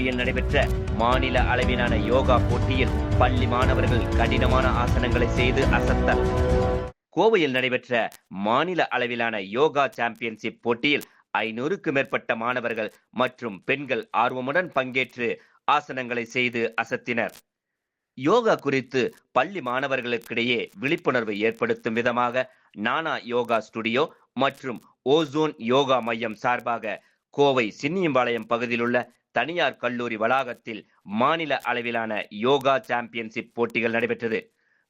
கோவையில் நடைபெற்ற மாநில அளவிலான யோகா போட்டியில் பள்ளி மாணவர்கள் கடினமான ஆசனங்களை செய்து அசத்தல் கோவையில் நடைபெற்ற மாநில அளவிலான யோகா சாம்பியன்ஷிப் போட்டியில் ஐநூறுக்கு மேற்பட்ட மாணவர்கள் மற்றும் பெண்கள் ஆர்வமுடன் பங்கேற்று ஆசனங்களை செய்து அசத்தினர். யோகா குறித்து பள்ளி மாணவர்களுக்கிடையே விழிப்புணர்வை ஏற்படுத்தும் விதமாக நானா யோகா ஸ்டுடியோ மற்றும் ஓசோன் யோகா மையம் சார்பாக கோவை சின்னியம்பாளையம் பகுதியில் உள்ள தனியார் கல்லூரி வளாகத்தில் மாநில அளவிலான யோகா சாம்பியன்ஷிப் போட்டிகள் நடைபெற்றது.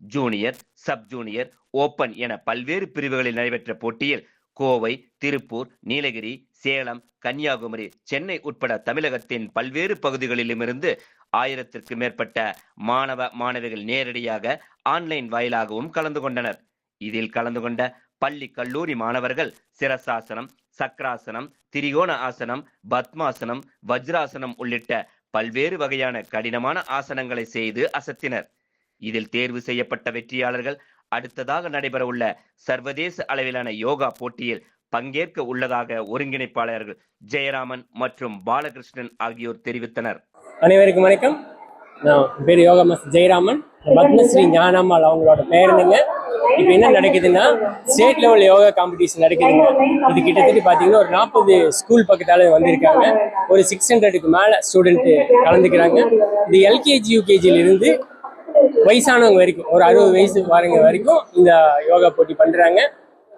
ஜூனியர் சப் ஜூனியர் ஓபன் என பல்வேறு பிரிவுகளில் நடைபெற்ற போட்டியில் கோவை திருப்பூர் நீலகிரி சேலம் கன்னியாகுமரி சென்னை உட்பட தமிழகத்தின் பல்வேறு பகுதிகளிலுமிருந்து ஆயிரத்திற்கு மேற்பட்ட மாணவ மாணவிகள் நேரடியாக ஆன்லைன் வாயிலாகவும் கலந்து கொண்டனர். இதில் கலந்து கொண்ட பள்ளி கல்லூரி மாணவர்கள் சிரசாசனம் சக்ராசனம் திரிகோண ஆசனம் பத்மாசனம் வஜ்ராசனம் உள்ளிட்ட பல்வேறு வகையான கடினமான ஆசனங்களை செய்து அசத்தினர். இதில் தேர்வு செய்யப்பட்ட வெற்றியாளர்கள் அடுத்ததாக நடைபெறவுள்ள சர்வதேச அளவிலான யோகா போட்டியில் பங்கேற்க உள்ளதாக ஒருங்கிணைப்பாளர்கள் ஜெயராமன் மற்றும் பாலகிருஷ்ணன் ஆகியோர் தெரிவித்தனர். அனைவருக்கும் வணக்கம். நான் பேர் யோகா மாஸ்டர் ஜெயராமன். பத்மஸ்ரீ ஞானம்மாள் அவங்களோட பேருந்துங்க இப்போ என்ன நடக்குதுன்னா ஸ்டேட் லெவல் யோகா காம்படிஷன் நடக்குதுங்க. இது கிட்டத்தட்ட பார்த்தீங்கன்னா ஒரு நாற்பது ஸ்கூல் பக்கத்தால் வந்திருக்காங்க. ஒரு சிக்ஸ் ஹண்ட்ரடுக்கு மேலே ஸ்டூடெண்ட்டு கலந்துக்கிறாங்க. இது எல்கேஜி யூகேஜியிலிருந்து வயசானவங்க வரைக்கும் ஒரு அறுபது வயசு வரவங்க வரைக்கும் இந்த யோகா போட்டி பண்ணுறாங்க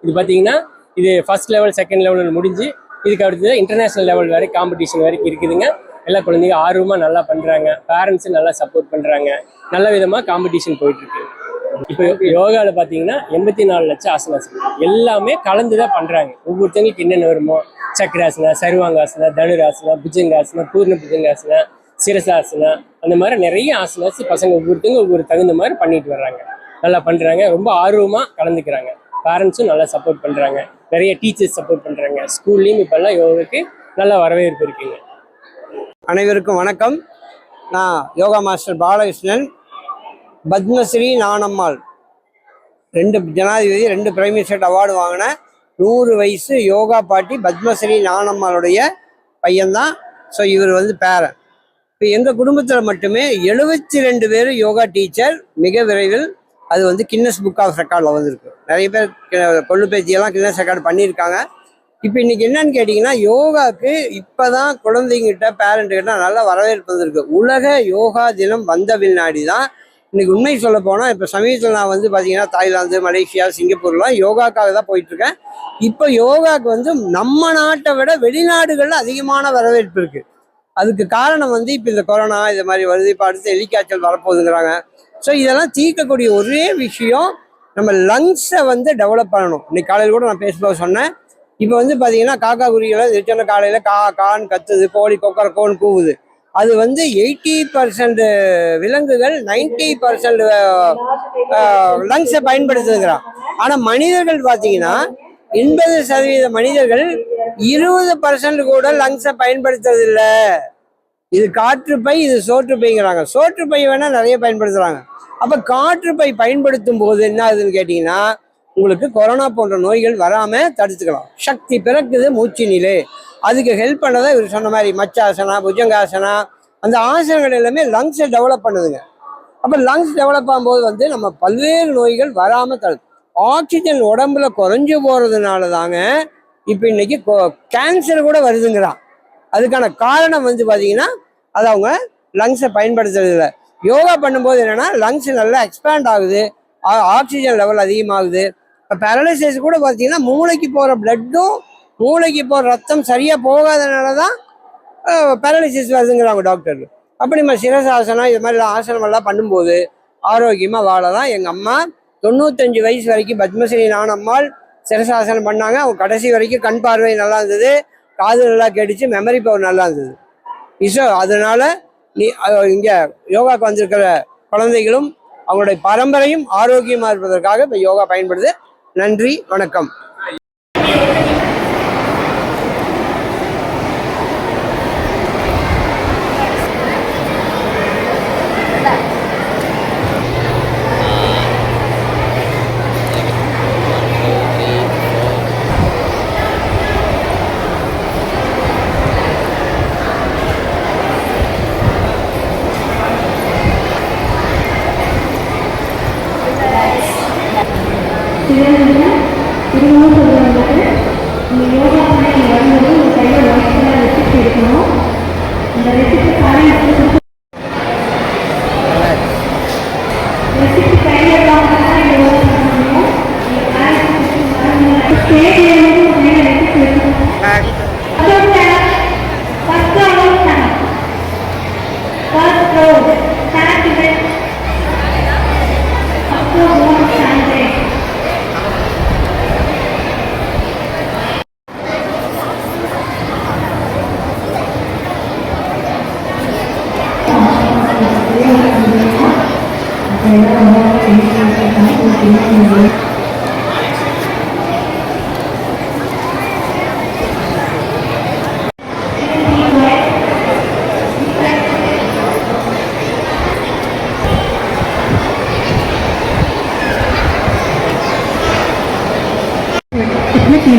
இது பார்த்தீங்கன்னா இது ஃபர்ஸ்ட் லெவல் செகண்ட் லெவலில் முடிஞ்சு இதுக்கு அடுத்தது இன்டர்நேஷனல் லெவல் வரை காம்படிஷன் வரைக்கும் இருக்குதுங்க. எல்லா குழந்தைங்க ஆர்வமாக நல்லா பண்ணுறாங்க பேரண்ட்ஸும் நல்லா சப்போர்ட் பண்ணுறாங்க நல்ல விதமாக காம்படிஷன் போயிட்டுருக்கு. இப்போ யோகாவில் பார்த்தீங்கன்னா எண்பத்தி நாலு லட்சம் ஆசனாசனம். எல்லாமே கலந்து தான் பண்ணுறாங்க ஒவ்வொருத்தவங்களுக்கு என்னென்ன வருமோ? சக்கராசனா சர்வாங்காசனா தனுராசனா புஜங்காசனா பூர்ண புஜங்காசனா சிரசாசனா அந்த மாதிரி நிறைய ஆசனாஸ் பசங்க ஒவ்வொருத்தவங்க ஒவ்வொரு தகுந்த மாதிரி பண்ணிட்டு வர்றாங்க. நல்லா பண்ணுறாங்க ரொம்ப ஆர்வமாக கலந்துக்கிறாங்க. பேரண்ட்ஸும் நல்லா சப்போர்ட் பண்ணுறாங்க நிறைய டீச்சர்ஸ் சப்போர்ட் பண்ணுறாங்க ஸ்கூல்லையும் இப்போல்லாம் யோகாவுக்கு நல்லா வரவேற்பு இருக்குங்க. அனைவருக்கும் வணக்கம். நான் யோகா மாஸ்டர் பாலகிருஷ்ணன். பத்மஸ்ரீ நானம்மாள் ரெண்டு ஜனாதிபதி ரெண்டு பிரைம் மினிஸ்டர் அவார்டு வாங்கின நூறு வயசு யோகா பாட்டி பத்மஸ்ரீ நானம்மாளுடைய பையன்தான். ஸோ இவர் வந்து பேரன். இப்போ எங்கள் குடும்பத்தில் மட்டுமே எழுபத்தி ரெண்டு பேர் யோகா டீச்சர். மிக விரைவில் அது வந்து கின்னஸ் புக் ஆஃப் ரெக்கார்டில் வந்திருக்கு. நிறைய பேர் கொள்ளு பேச்சியெல்லாம் கின்னஸ் ரெக்கார்டு பண்ணியிருக்காங்க. இப்போ இன்னைக்கு என்னன்னு கேட்டிங்கன்னா யோகாவுக்கு இப்போ தான் குழந்தைங்கிட்ட பேரண்ட்டுக்கிட்ட நல்ல வரவேற்பு வந்திருக்கு. உலக யோகா தினம் வந்த பின்னாடி தான் இன்னைக்கு உண்மை சொல்ல போனால் இப்போ சமீபத்தில் நான் வந்து பார்த்தீங்கன்னா தாய்லாந்து மலேசியா சிங்கப்பூர்லாம் யோகாக்காக தான் போயிட்டுருக்கேன். இப்போ யோகாவுக்கு வந்து நம்ம நாட்டை விட வெளிநாடுகளில் அதிகமான வரவேற்பு இருக்குது அதுக்கு காரணம் வந்து இப்போ இந்த கொரோனா இது மாதிரி வருது. இப்போ அடுத்து எலிக்காய்ச்சல் வரப்போகுதுங்கிறாங்க. ஸோ இதெல்லாம் தீர்க்கக்கூடிய ஒரே விஷயம் நம்ம லங்ஸை வந்து டெவலப் பண்ணணும். இன்னைக்கு காலையில் கூட நான் பேசும்போது சொன்னேன். இப்போ வந்து பார்த்தீங்கன்னா காக்கா குருவிகளை சொன்ன காலையில் கா கான் கத்துது கோழி கொக்கர கோன் கூவுது. அது வந்து எயிட்டி பர்சன்ட் விலங்குகள் நைன்டி பர்சன்ட் லங்ஸை பயன்படுத்துகிறான் ஆனால் மனிதர்கள் பார்த்தீங்கன்னா எண்பது சதவீத மனிதர்கள் இருபது பர்சன்ட் கூட லங்ஸை பயன்படுத்துறதில்லை. இது காற்றுப்பை இது சோற்றுப்பைங்கிறாங்க சோற்றுப்பை வேணால் நிறைய பயன்படுத்துகிறாங்க அப்போ காற்று காற்றுப்பை பயன்படுத்தும் போது என்ன ஆகுதுன்னு கேட்டிங்கன்னா உங்களுக்கு கொரோனா போன்ற நோய்கள் வராமல் தடுத்துக்கலாம். சக்தி பிறக்குது மூச்சு நிலை அதுக்கு ஹெல்ப் பண்ணதை இவர் சொன்ன மாதிரி மச்சாசனா புஜங்காசனா அந்த ஆசனங்கள் எல்லாமே லங்ஸை டெவலப் பண்ணுதுங்க. அப்போ லங்ஸ் டெவலப் ஆகும்போது வந்து நம்ம பல்வேறு நோய்கள் வராமல் தடு ஆக்சிஜன் உடம்புல குறைஞ்சு போகிறதுனால தாங்க இப்போ இன்னைக்கு கேன்சர் கூட வருதுங்கிறான். அதுக்கான காரணம் வந்து பார்த்தீங்கன்னா அது அவங்க லங்ஸை பயன்படுத்துறதில்ல யோகா பண்ணும்போது என்னென்னா லங்ஸ் நல்லா எக்ஸ்பேண்ட் ஆகுது. ஆ- ஆக்சிஜன் லெவல் அதிகமாகுது. இப்போ பேரலைசிஸ் கூட பார்த்தீங்கன்னா மூளைக்கு போகிற பிளட்டும் மூளைக்கு போகிற ரத்தம் சரியாக போகாதனால தான் பேரலைசிஸ் வருதுங்கிறாங்க டாக்டர் அப்படி நம்ம சிரசாசனம் இது மாதிரி ஆசனமெல்லாம் பண்ணும்போது ஆரோக்கியமாக வாழலாம். எங்கள் அம்மா தொண்ணூத்தஞ்சு வயசு வரைக்கும் பத்மஸ்ரீ நானம்மாள் சிரசாசனம் பண்ணாங்க. அவங்க கடைசி வரைக்கும் கண் பார்வை நல்லா இருந்தது. காது நல்லா கேட்டுச்சு. மெமரி பவர் நல்லா இருந்தது. இசோ அதனால நீ இங்கே யோகாவுக்கு வந்திருக்கிற குழந்தைகளும் அவங்களுடைய பரம்பரையும் ஆரோக்கியமாக இருப்பதற்காக இப்போ யோகா பயன்படுது. நன்றி வணக்கம். తిరిగిన తిరుగుము சொல்லுவாங்க இந்த யோகா பண்ணி வரும்போது இந்த கையில் ஒயிட் கலர் ரெசிப்ட் எடுக்கணும் இந்த ரெசிப்ட் காரணம் ரெசிப்ட் கையில் இல்லாமல் இந்த யோகா பண்ணணும் இந்த காரணம் ஸ்டேஜ் ரெசிப்ட் எடுக்கணும்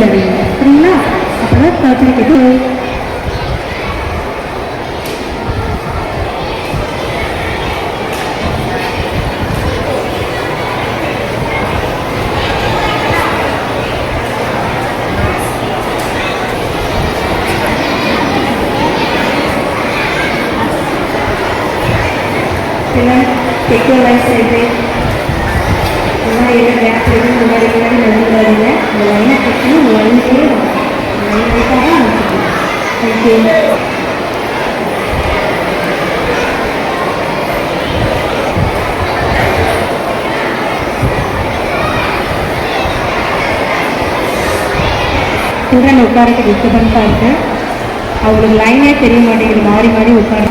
dari Trinas aparat publik itu Dengan Pekul secure life side முன்னாடி முன்னாடி நடந்து இந்த லைனை கட்டி லைன்லேயே லைன் வைக்காக அனுப்பிச்சிக்கலாம் தேங்க்யூ சில்ட்ரன் உட்காரத்துக்கு டிஸ்டர்பன்ஸாக இருக்குது அவங்களுக்கு லைனே தெரிய மாட்டேங்குது. மாறி மாறி உட்கார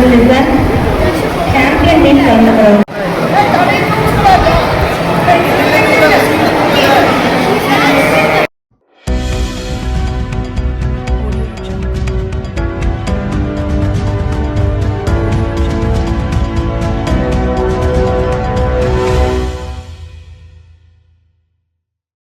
đưa đến khám viên đến tầng